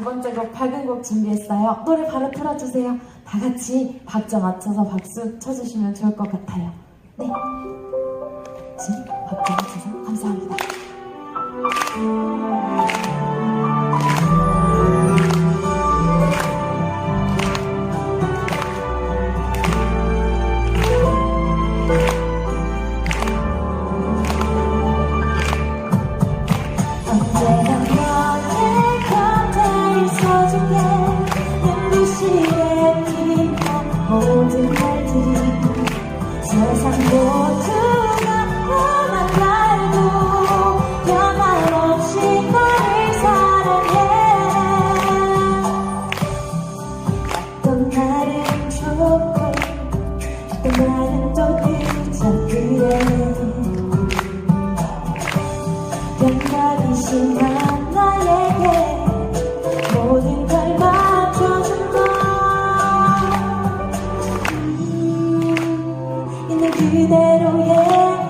두 번째 곡 밝은 곡 준비했어요. 노래 바로 틀어주세요. 다 같이 박자 맞춰서 박수 쳐주시면 좋을 것 같아요. 네. 박자 맞춰서 감사합니다. 모든 날들이 세상 모두가 원한 날도 변함없이 너를 사랑해. 어떤 날은 좋고 어떤 날은 또 그저 그래. 변하기 심한 그대로의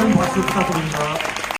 全部走ったというの